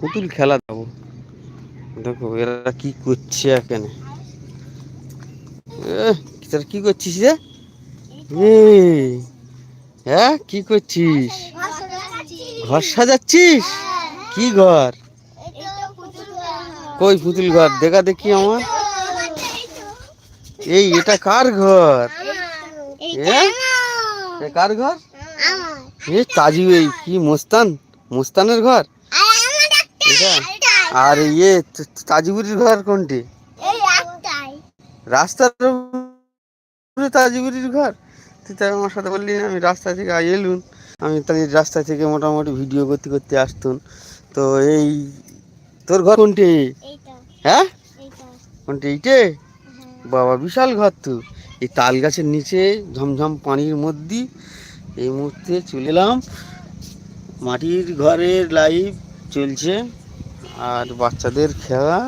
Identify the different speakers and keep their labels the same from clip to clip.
Speaker 1: পুতুল খেলা দেবো দেখো এরা কি করছে এখানে? তোরা কি করছিস রে? হ্যাঁ কি করছিস? ঘর সাজাচ্ছিস? কি ঘর? কই পুতুল ঘর? দেখা দেখি আমার। এই এটা কার ঘর? কার ঘর? এ তাজি এই কি মোস্তান? মোস্তানের ঘর? এটা? আর ইয়ে ত- ঘর কোনটি? রাস্তার তাজিবুরির ঘর? তুই তাই আমার সাথে বললি না আমি রাস্তা থেকে এলুন আমি তাহলে রাস্তা থেকে মোটামুটি ভিডিও করতে করতে আসতুন তো এই তোর ঘর কোনটি? হ্যাঁ? কোনটি? এইটে? বাবা বিশাল ঘর তো। এই তাল গাছের নিচে ঝমঝম পানির মধ্যে এই মুহূর্তে চলে এলাম। মাটির ঘরের লাইভ চলছে। আর বাচ্চাদের খেলা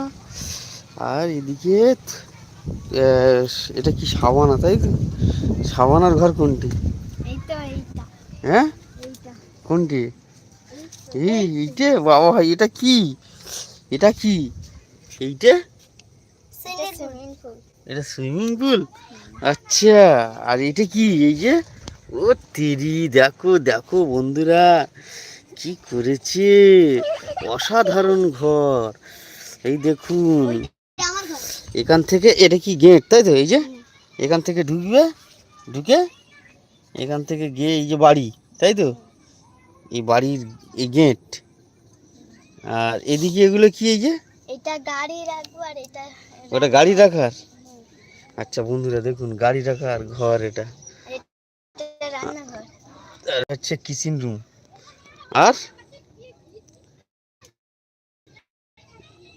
Speaker 1: আর এদিকে এটা কি সাবানা তাই তো? সাবানার ঘর কোনটি? হ্যাঁ? কোনটি? এই এইটে? বাবা ভাই এটা কি? এটা কি? এইটে? এটা সুইমিং পুল? আচ্ছা আর এটা কি? এই যে ও তেরি দেখো দেখো বন্ধুরা কি করেছে? অসাধারণ ঘর। এই দেখুন। এখান থেকে এটা কি গেট? তাই তো এই যে? এখান থেকে ঢুকবে ঢুকে এখান থেকে গিয়ে এই যে বাড়ি তাই তো? এই বাড়ির এই গেট। আর এদিকে এগুলো কি এই যে?
Speaker 2: এটা গাড়ি এটা
Speaker 1: ওটা গাড়ি রাখার? আচ্ছা বন্ধুরা দেখুন গাড়ি রাখার ঘর এটা।
Speaker 2: এটা রান্নাঘর।
Speaker 1: আর হচ্ছে কিচেন রুম আর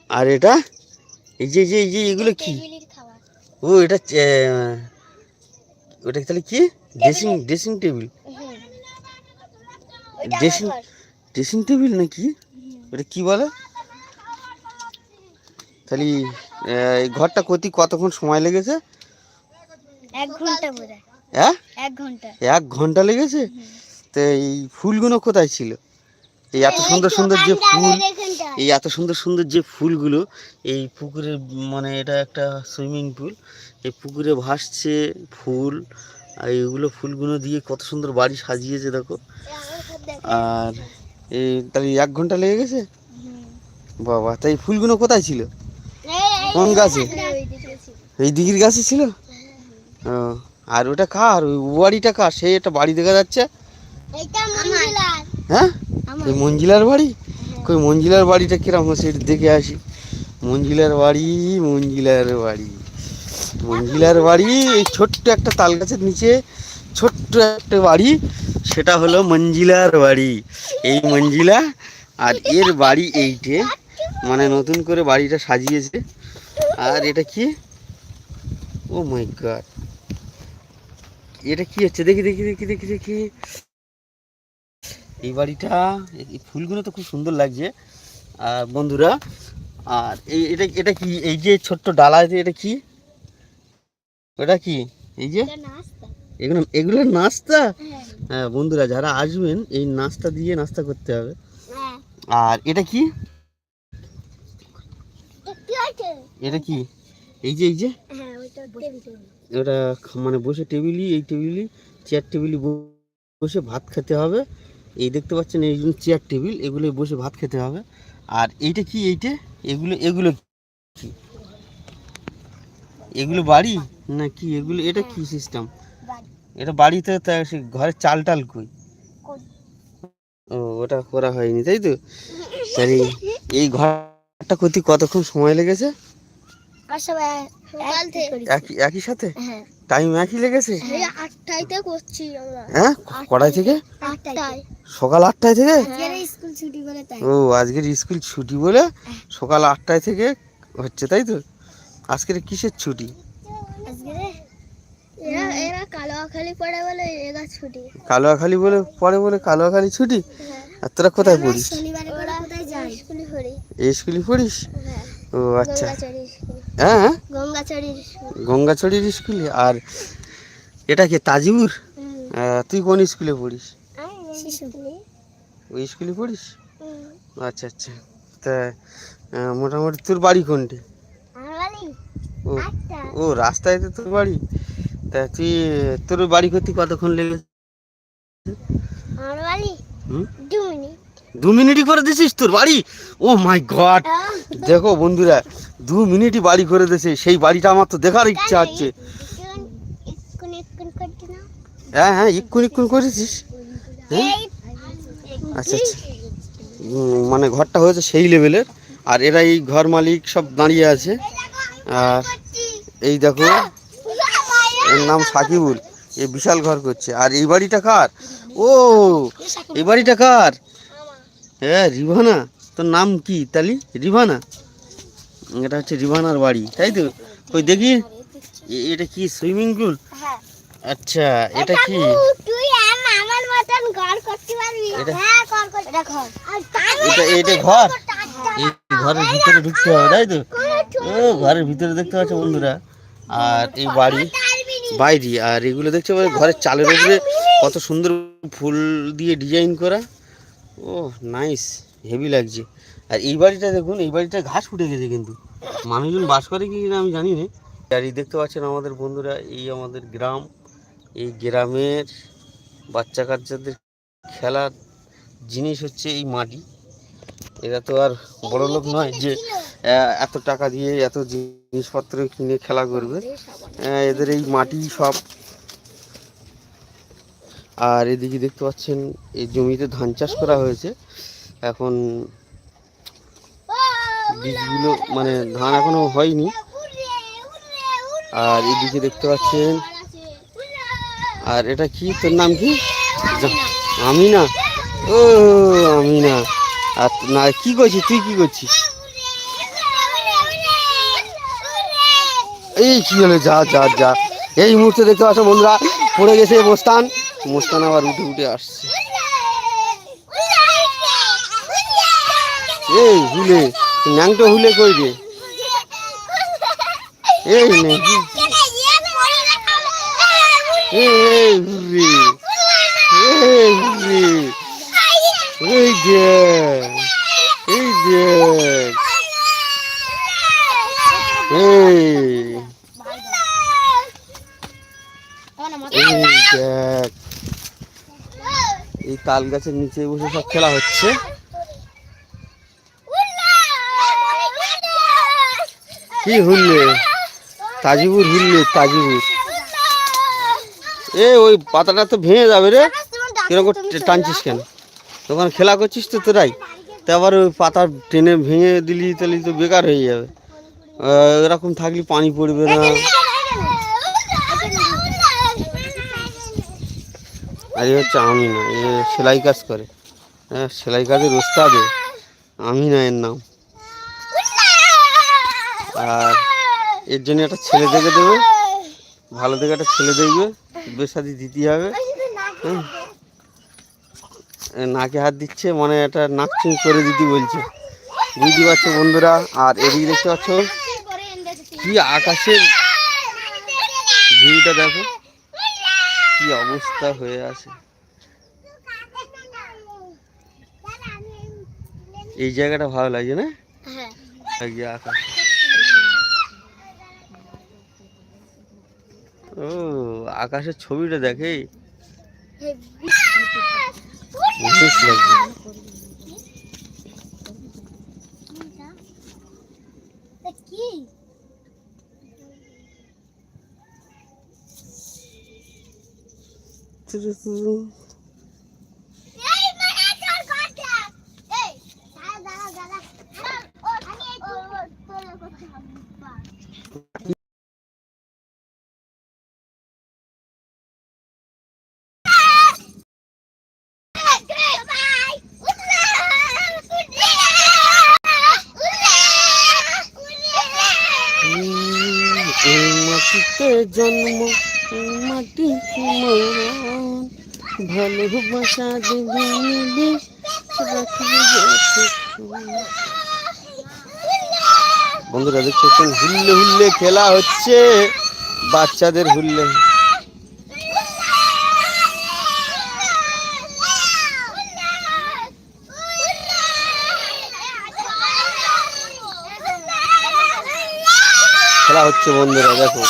Speaker 1: আর এটা? এই যে যে এই যে এগুলো কি? ও এটা ওটা তাহলে কি? Dressing dressing table dressing dressing table নাকি? ওটা কি বলে? তাহলে এই ঘরটা করতে কতক্ষণ সময় লেগেছে?
Speaker 2: এক ঘণ্টা বোধহয়।
Speaker 1: হ্যাঁ?
Speaker 2: এক ঘণ্টা।
Speaker 1: এক ঘণ্টা লেগেছে? তো এই ফুলগুলো কোথায় ছিল? এই এত সুন্দর সুন্দর যে ফুল এই এত সুন্দর সুন্দর যে ফুলগুলো এই পুকুরে মানে এটা একটা সুইমিং পুল এই পুকুরে ভাসছে ফুল আর এইগুলো ফুলগুলো দিয়ে কত সুন্দর বাড়ি সাজিয়েছে দেখো। আর এই তাহলে এক ঘণ্টা লেগে গেছে? বাবা তাই ফুলগুলো কোথায় ছিল? কোন গাছে? এই দিঘির গাছে ছিল? ও আর ওটা কার? ওই বাড়িটা কার? সেই একটা বাড়ি দেখা যাচ্ছে? হ্যাঁ? এই মঞ্জিলার বাড়ি? কই মঞ্জিলার বাড়িটা কিরম? হচ্ছে একটু দেখে আসি। মঞ্জিলার বাড়ি মঞ্জিলার বাড়ি। মঞ্জিলার বাড়ি, এই ছোট্ট একটা তাল গাছের নিচে ছোট্ট একটা বাড়ি, সেটা হলো মঞ্জিলার বাড়ি। এই মঞ্জিলা আর এর বাড়ি এইটে। মানে নতুন করে বাড়িটা সাজিয়েছে। আর এটা কি? ও মাই গড এটা কি হচ্ছে? দেখি দেখি দেখি দেখি দেখি। এই বাড়িটা এই ফুলগুলো তো খুব সুন্দর লাগছে। আর বন্ধুরা আর এই এটা এটা কি? এই যে ছোট্ট ডালা আছে এটা কি? ওটা কি? এই যে? এগুলো এগুলো নাস্তা?
Speaker 2: হ্যাঁ।
Speaker 1: হ্যাঁ বন্ধুরা যারা আসবেন এই নাস্তা দিয়ে নাস্তা করতে হবে।
Speaker 2: হ্যাঁ।
Speaker 1: আর এটা কি? এটা কি? এই যে এই যে?
Speaker 2: হ্যাঁ
Speaker 1: ওটা মানে বসে টেবিলই এই টেবিলই চেয়ার টেবিলই বসে ভাত খেতে হবে। এই দেখতে পাচ্ছেন, এই চেয়ার টেবিল এগুলো বসে ভাত খেতে হবে। আর এইটা কি এইটা? এগুলো এগুলো কি? এগুলো বাড়ি? না কি, এগুলো, এটা কি সিস্টেম এটা বাড়িতে সে ঘরের চাল টাল কই? ও, ওটা করা হয়নি, তাই তো? তাহলে এই ঘরটা করতে কতক্ষণ সময় লেগেছে
Speaker 2: আর সবাই সকাল থেকে
Speaker 1: একই একই সাথে?
Speaker 2: হ্যাঁ।
Speaker 1: টাইম একই লেগেছে?
Speaker 2: এই আটটাইতে করছি
Speaker 1: হ্যাঁ? কড়াই থেকে?
Speaker 2: আটটায়।
Speaker 1: সকাল আটটায় থেকে?
Speaker 2: আজকের স্কুল ছুটি করে তাই।
Speaker 1: ও আজকের স্কুল ছুটি বলে সকাল আটটায় থেকে হচ্ছে তাই তো? আজকের কিসের ছুটি?
Speaker 2: আজকে এরা এরা কালো খালি পড়ে বলে এরা ছুটি।
Speaker 1: কালোয়াখালি বলে পরে বলে কালোয়াখালি ছুটি? আর তোরা কোথায় পড়িস?
Speaker 2: শনিবারে ওরা কোথায় যায় স্কুলে পড়ি।
Speaker 1: এই স্কুলে পড়িস?
Speaker 2: হ্যাঁ।
Speaker 1: ও আচ্ছা।
Speaker 2: গঙ্গাচড়ির
Speaker 1: হ্যাঁ
Speaker 2: গঙ্গাচড়ির স্কুলে।
Speaker 1: আর এটা কি। আহ, তুই কোন স্কুলে পড়িস? ওই স্কুলে। পড়িস? আচ্ছা আচ্ছা। তা মোটামুটি তোর বাড়ি কোনটি? ও ও রাস্তায় তো তোর বাড়ি। তা তুই তোর বাড়ি করতে কতক্ষণ লেগে
Speaker 2: আমার বাড়ি
Speaker 1: হুম?
Speaker 2: দু
Speaker 1: মিনিটই করে দিছিস তোর বাড়ি? Oh my god. দেখো বন্ধুরা দু মিনিটই বাড়ি করে দিয়েছে সেই বাড়িটা আমার তো দেখার ইচ্ছা হচ্ছে হ্যাঁ হ্যাঁ ইক্ষুন ইক্ষুন করেছিস? হ্যাঁ? আচ্ছা আচ্ছা। মানে ঘরটা হয়েছে সেই লেভেলের আর এরা এই ঘর মালিক সব দাঁড়িয়ে আছে। আর এই দেখো এর নাম সাকিবুল এই বিশাল ঘর করছে। আর এই বাড়িটা কার? ও এই বাড়িটা কার? হ্যাঁ রিভানা তোর নাম কি তালি? রিভানা? এটা হচ্ছে রিভানার বাড়ি তাই তো? ওই দেখি এ- এটা কি সুইমিং পুল?
Speaker 2: হ্যাঁ।
Speaker 1: আচ্ছা এটা কি?
Speaker 2: তুই আর আমার মতন ঘর করতে পারবি
Speaker 1: এটা-
Speaker 2: হ্যাঁ ঘর এটা ঘর।
Speaker 1: এই ঘরের ভিতরে ঢুকতে হবে তাই তো? ও ঘরের ভিতরে দেখতে পাচ্ছ বন্ধুরা। আর এই বাড়ি বাইরে আর এগুলো দেখতে পাচ্ছ ঘরের চালের উপরে কত সুন্দর ফুল দিয়ে ডিজাইন করা। ও নাইস হেভি লাগছে। আর এই বাড়িটা দেখুন, এই বাড়িটা ঘাস উঠে গেছে কিন্তু। মানুষজন বাস করে কি আমি জানি না। আর এই দেখতে পাচ্ছেন আমাদের বন্ধুরা, এই আমাদের গ্রাম, এই গ্রামের বাচ্চা কাচ্চাদের খেলার জিনিস হচ্ছে এই মাটি। এরা তো আর বড় লোক নয় যে এত টাকা দিয়ে এত জিনিসপত্র কিনে খেলা করবে। এদের এই মাটি সব আর এদিকে দেখতে পাচ্ছেন, এই জমিতে ধান চাষ করা হয়েছে। এখন বীজগুলো মানে ধান এখনও হয়নি। আর এদিকে দেখতে পাচ্ছেন, আর এটা কি? তোর নাম কি? আমি না ও আমি না আর না, কি করছিস? তুই কি করছিস? এই কি হলো? যা যা যা। এই মুহূর্তে দেখতে পাচ্ছ বন্ধুরা, পড়ে গেছে মোস্তান মোস্তান আবার উঠে উঠে আসছে। এই হুলে ন্যাংটো হুলে কই রে? এই নে। এই হুরে এই হুরে এই দেখ এই দেখ এই। এই দেখ। এই তাল গাছের নিচে বসে সব খেলা হচ্ছে। কি হুললে? তাজিবুর হুললে, তাজিবুর। এ, ওই পাতাটা তো ভেঙে যাবে রে। কীরকম টানছিস কেন? তখন খেলা করছিস তো তোরাই। তা আবার ওই পাতা টেনে ভেঙে দিলি, তাহলে তো বেকার হয়ে যাবে। এরকম থাকলে পানি পড়বে না। আর এ হচ্ছে আমি না, এ সেলাই কাজ করে। হ্যাঁ সেলাই কাজের ওস্তাদে। আমি না এর নাম। আর এর জন্য একটা ছেলে দেখে দেবে। ভালো দেখে একটা ছেলে দেখবে বেসাদি দিতে হবে। এ নাকে হাত দিচ্ছে মানে একটা নাক করে দিতে বলছে। বুঝতে পারছ বন্ধুরা? আর এদিকে দেখতে পাচ্ছ, কি আকাশের ভিউটা দেখো। কি অবস্থা হয়ে আছে? এই জায়গাটা ভালো লাগছে না?
Speaker 2: হ্যাঁ।
Speaker 1: আকাশ। ও আকাশের ছবিটা দেখে?
Speaker 2: কি? এই
Speaker 1: ভালোবাসা বন্ধুরা দেখছেন হুল্লে হুল্লে খেলা হচ্ছে? বাচ্চাদের হুল্লে। খেলা হচ্ছে বন্ধুরা, দেখো।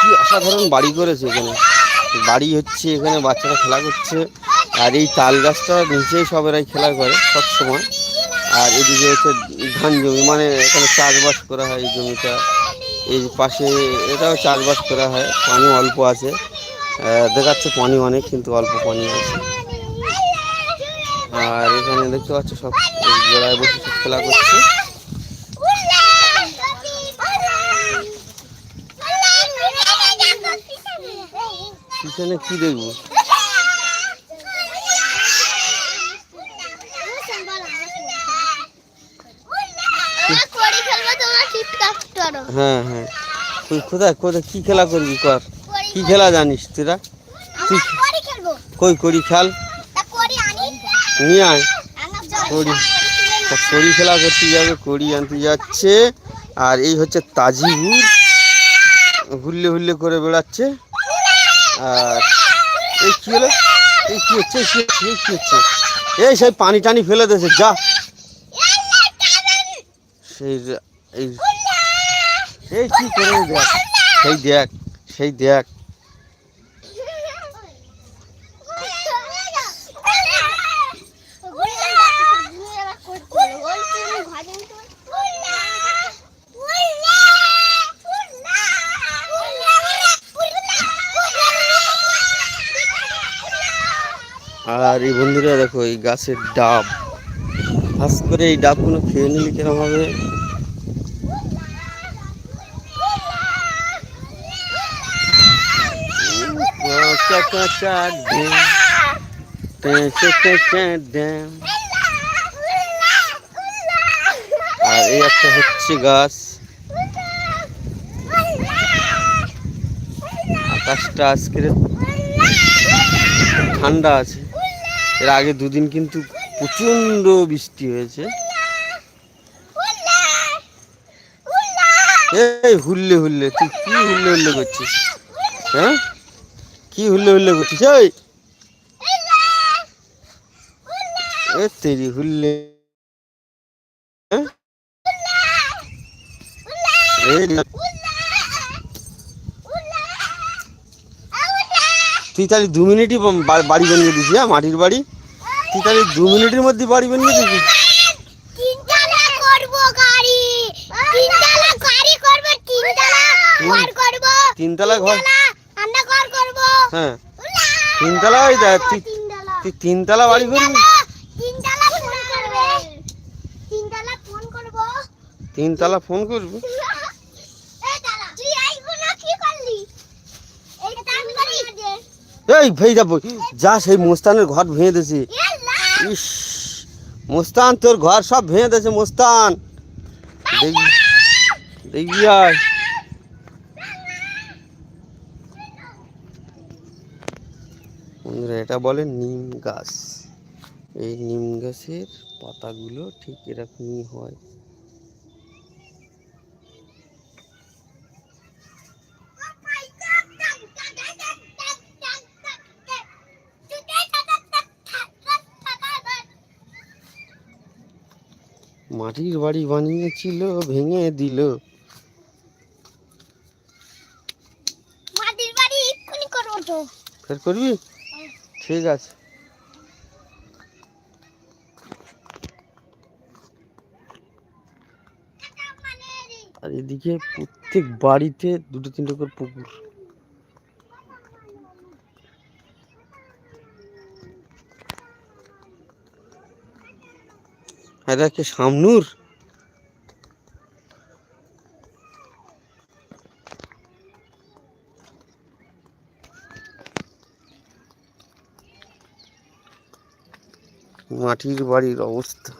Speaker 1: কি অসাধারণ বাড়ি করেছে এখানে। বাড়ি হচ্ছে, এখানে বাচ্চারা খেলা করছে। আর এই তাল গাছটা নিচেই সব এরাই খেলা করে সব সময়। আর এদিকে হচ্ছে ধান জমি মানে এখানে চাষবাস করা হয় এই জমিটা। এই পাশে এটাও চাষবাস করা হয়, পানি অল্প আছে। দেখাচ্ছে পানি অনেক, কিন্তু অল্প পানি আছে। আর এখানে দেখতে পাচ্ছ সব, এই বসে সব খেলা করছে। পিছনে কি দেখব? হ্যাঁ হ্যাঁ। কোথায় কোথায়, কি খেলা করবি কর? কি খেলা জানিস তোরা? কই করি খেল? নিয়ে আয়। করি খেলা করতে যাবে, কড়ি আনতে যাচ্ছে। আর এই হচ্ছে তাজিবুর। হুল্লে হুল্লে করে বেড়াচ্ছে। এই কী হলো? এই কী হচ্ছে? এই কি হচ্ছে? এই কি হচ্ছে? এই সেই পানি টানি ফেলে দিয়েছে যা। সেই এই এই কি করে দেখ? সেই দেখ সেই দেখ। আর এই বন্ধুরা দেখো, এই গাছের ডাব। ফাঁস করে এই ডাবগুলো খেয়ে নিলে কিরম হবে? আর এই একটা হচ্ছে গাছ। আকাশটা আজকে ঠান্ডা আছে। এর আগে দুদিন কিন্তু প্রচণ্ড বৃষ্টি হয়েছে। এই হুল্লে হুল্লে, তুই কি হুল্লে হুল্লে করছিস? হ্যাঁ? কি হুল্লে হুল্লে করছিস? এ তেরি হুল্লে। হ্যাঁ? এই না, তুই তাহলে দু মিনিটই বাড়ি বানিয়ে দিস হ্যাঁ মাটির বাড়ি। তুই তাহলে দু মিনিটের মধ্যে বাড়ি বানিয়ে দিবি
Speaker 2: তিনতলা ঘর
Speaker 1: হ্যাঁ। তিনতলা ওই দেখ তুই
Speaker 2: তিনতলা।
Speaker 1: তুই তিনতলা বাড়ি করবি।
Speaker 2: তিনতলা ফোন করবে তিনতলা ফোন করব
Speaker 1: তিনতলা ফোন করবি
Speaker 2: এই দাঁড়া তুই এইগুলো কি করলি এই কাম করি
Speaker 1: এই ভেই যাব যা সেই মোস্তানের ঘর ভেঙে দিয়েছে। ইস, মোস্তান, তোর ঘর সব ভেঙে দিয়েছে মোস্তান। দেখবি এটা বলে নিম গাছ। এই নিম গাছের পাতাগুলো ঠিক এরকমই হয়। মাটির বাড়ি বানিয়েছিল ভেঙে দিল।
Speaker 2: মাটির বাড়ি এক্ষুনি করব তো।
Speaker 1: ফের করবি? ঠিক আছে। আর এদিকে প্রত্যেক বাড়িতে দুটো তিনটে করে পুকুর। এটা কি সামনুর মাটির বাড়ির অবস্থা।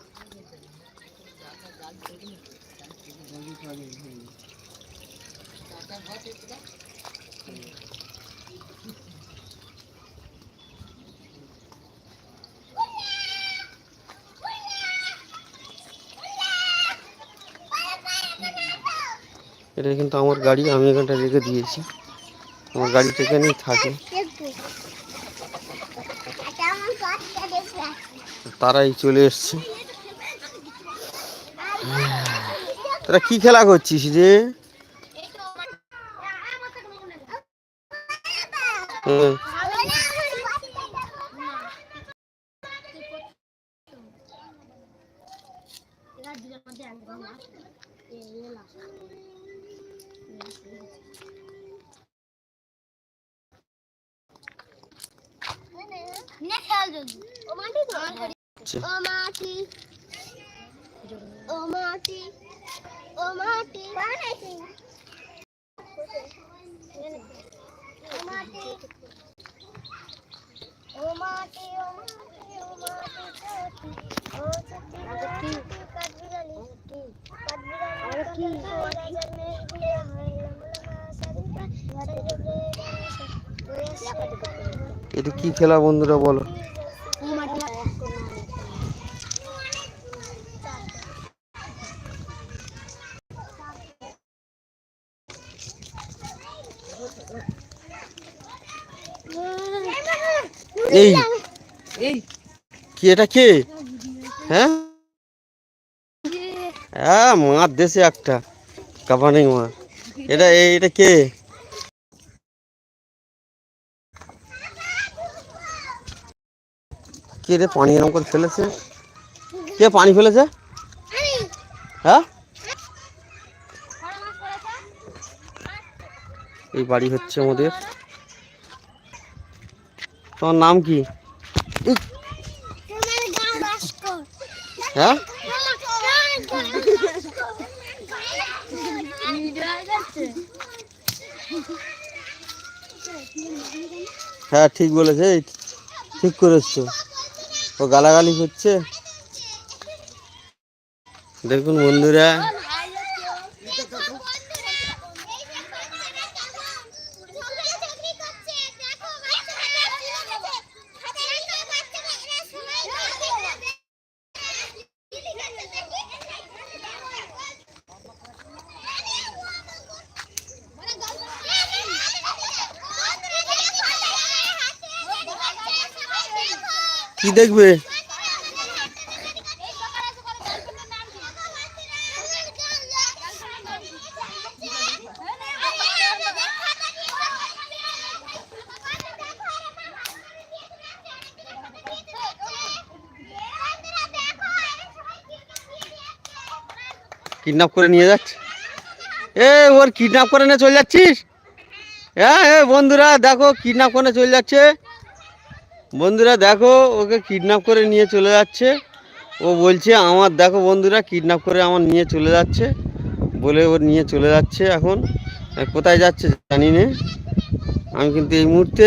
Speaker 1: এটা কিন্তু আমার গাড়ি আমি এখানটা রেখে দিয়েছি। আমার গাড়িটা এখানেই থাকে। তারাই চলে এসছে। তারা কি খেলা করছিস
Speaker 2: যে হুম।
Speaker 1: এটা কি? খেলা বন্ধুরা বলো। কি এটা কে? হ্যাঁ? হ্যাঁ মার দেশে একটা। কাপানি মার। এটা এটা কে? কে রে পানি এরকম করে ফেলেছে? কে পানি ফেলেছে? হ্যাঁ? এই বাড়ি হচ্ছে আমাদের। তোমার নাম কি এই,
Speaker 2: তোমার গান বাসকো
Speaker 1: হ্যাঁ? হ্যাঁ ঠিক বলেছে ঠিক করেছ। ও গালাগালি করছে। দেখুন বন্ধুরা কি দেখবে? কিডন্যাপ করে নিয়ে যাচ্ছে? এ, ওর কিডন্যাপ করে নিয়ে চলে যাচ্ছিস? হ্যাঁ বন্ধুরা, দেখো, কিডন্যাপ করে চলে যাচ্ছে। বন্ধুরা দেখো, ওকে কিডন্যাপ করে নিয়ে চলে যাচ্ছে। ও বলছে, আমার দেখো বন্ধুরা কিডন্যাপ করে আমার নিয়ে চলে যাচ্ছে। বলে ও নিয়ে চলে যাচ্ছে এখন। কোথায় যাচ্ছে জানি না। আমি কিন্তু এই মুহূর্তে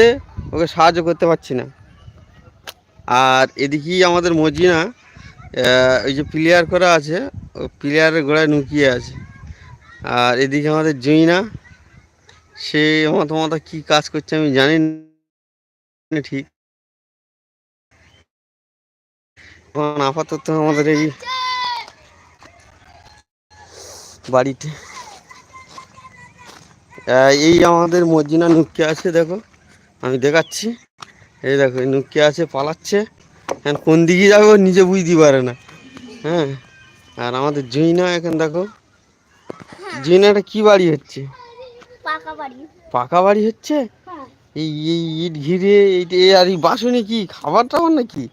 Speaker 1: ওকে সাহায্য করতে পারছি না। আর এদিকেই আমাদের মজিনা ওই যে প্লেয়ার করা আছে, ও প্লেয়ারের গোড়ায় নুকিয়ে আছে। আর এদিকে আমাদের জইনা, সে মাথা মাথা কী কাজ করছে আমি জানি না ঠিক। এখন আপাতত আমাদের এই বাড়িতে। এই আমাদের মর্জিনা নুকিয়ে আছে দেখো। আমি দেখাচ্ছি। এই দেখো এই নুকিয়ে আছে পালাচ্ছে। এখন কোন দিকে যাবে নিজে বুঝতে পারে না। হ্যাঁ আর আমাদের জুইনা এখন দেখো। জুইনাটা কি বাড়ি হচ্ছে?
Speaker 2: পাকা বাড়ি।
Speaker 1: হচ্ছে?
Speaker 2: হ্যাঁ।
Speaker 1: এই ইট ঘিরে এই এই আর এই বাসনে কি? খাবার টাবার নাকি?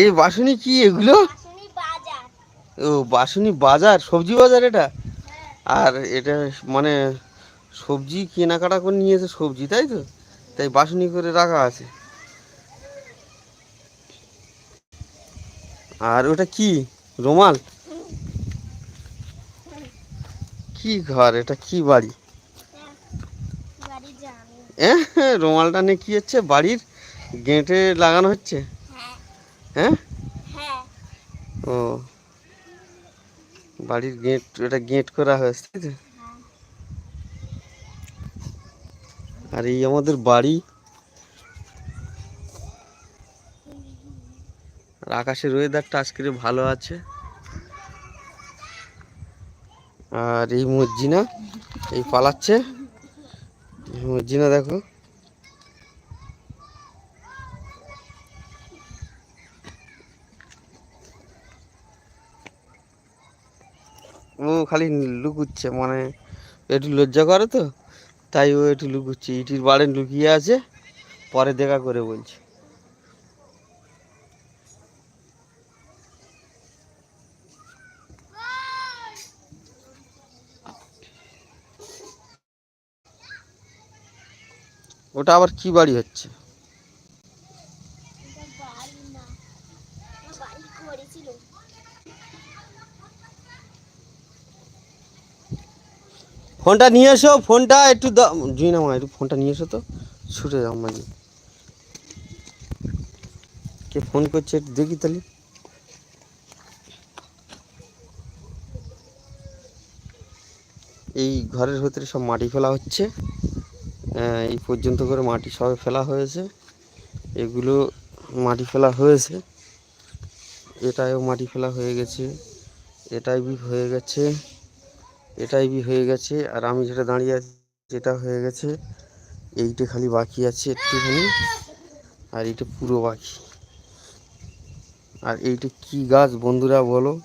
Speaker 1: এই বাসনে কি এগুলো? ও বাসনি বাজার সবজি বাজার এটা? আর এটা মানে সবজি কেনাকাটা করে নিয়েছে সবজি তাই তো? তাই বাসনি করে রাখা আছে। আর ওটা কি? রোমাল? কি ঘর এটা কি বাড়ি? হ্যাঁ রুমালটা নিয়ে কি হচ্ছে? বাড়ির গেঁটে লাগানো হচ্ছে?
Speaker 2: হ্যাঁ?
Speaker 1: হ্যাঁ।
Speaker 2: হ্যাঁ
Speaker 1: ও। বাড়ির গেট এটা গেট করা হয়েছে তাই তো? আর এই আমাদের বাড়ি? আর আকাশের ওয়েদারটা আজকে ভালো আছে। আর এই মজ্জিনা এই পালাচ্ছে। মজ্জিনা দেখো। ও খালি লুকুচ্ছে মানে একটু লজ্জা করে তো, তাই ও একটু লুকুচ্ছে, ইটির বাড়ি লুকিয়ে আছে, পরে দেখা করে বলছে। ওটা আবার কি বাড়ি হচ্ছে
Speaker 2: এটা বাড়ি না আমার বাড়ি করেছিল
Speaker 1: ফোনটা নিয়ে এসো, ফোনটা একটু জুই না মা একটু ফোনটা নিয়ে এসো তো। ছুটে যাও, মাঝে। কে ফোন করছে একটু দেখি তাহলে। এই ঘরের ভেতরে সব মাটি ফেলা হচ্ছে। এই পর্যন্ত করে মাটি সবে ফেলা হয়েছে। এগুলো মাটি ফেলা হয়েছে। এটাও মাটি ফেলা হয়ে গেছে। এটাই হয়ে গেছে। এটাই বি হয়ে গেছে। আর আমি যেটা দাঁড়িয়ে আছি যেটা হয়ে গেছে। এইটা খালি বাকি আছে একটুখানি। আর এইটা পুরো বাকি। আর এইটা কি গাছ বন্ধুরা বলো?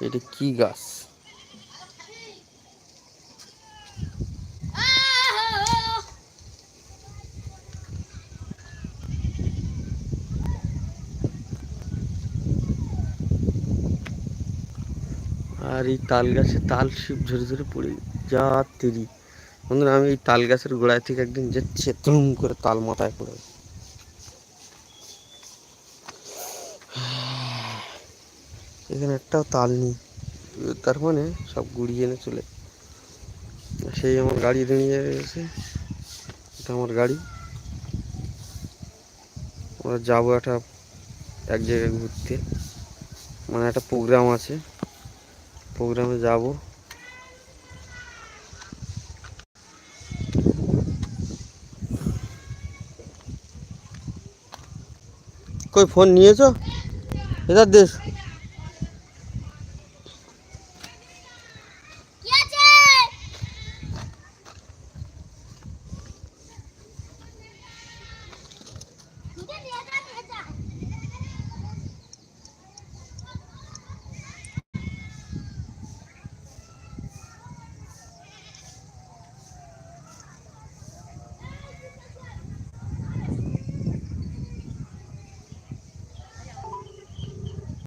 Speaker 1: এটা কি গাছ? আর এই তাল গাছে তাল শিব ঝরে ঝরে পড়ে যা তেরি। বন্ধুরা, আমি এই তাল গাছের গোড়ায় থেকে একদিন যাচ্ছি তুম করে তাল মাথায় পড়ে এখানে একটাও তাল নেই, তার মানে সব গুড়িয়ে এনে চলে। সেই আমার গাড়ি দাঁড়িয়ে গেছে এটা আমার গাড়ি। আমরা যাব একটা, এক জায়গায় ঘুরতে। মানে একটা প্রোগ্রাম আছে। প্রোগ্রামে যাব। কই ফোন নিয়েছো? এটা দেশ।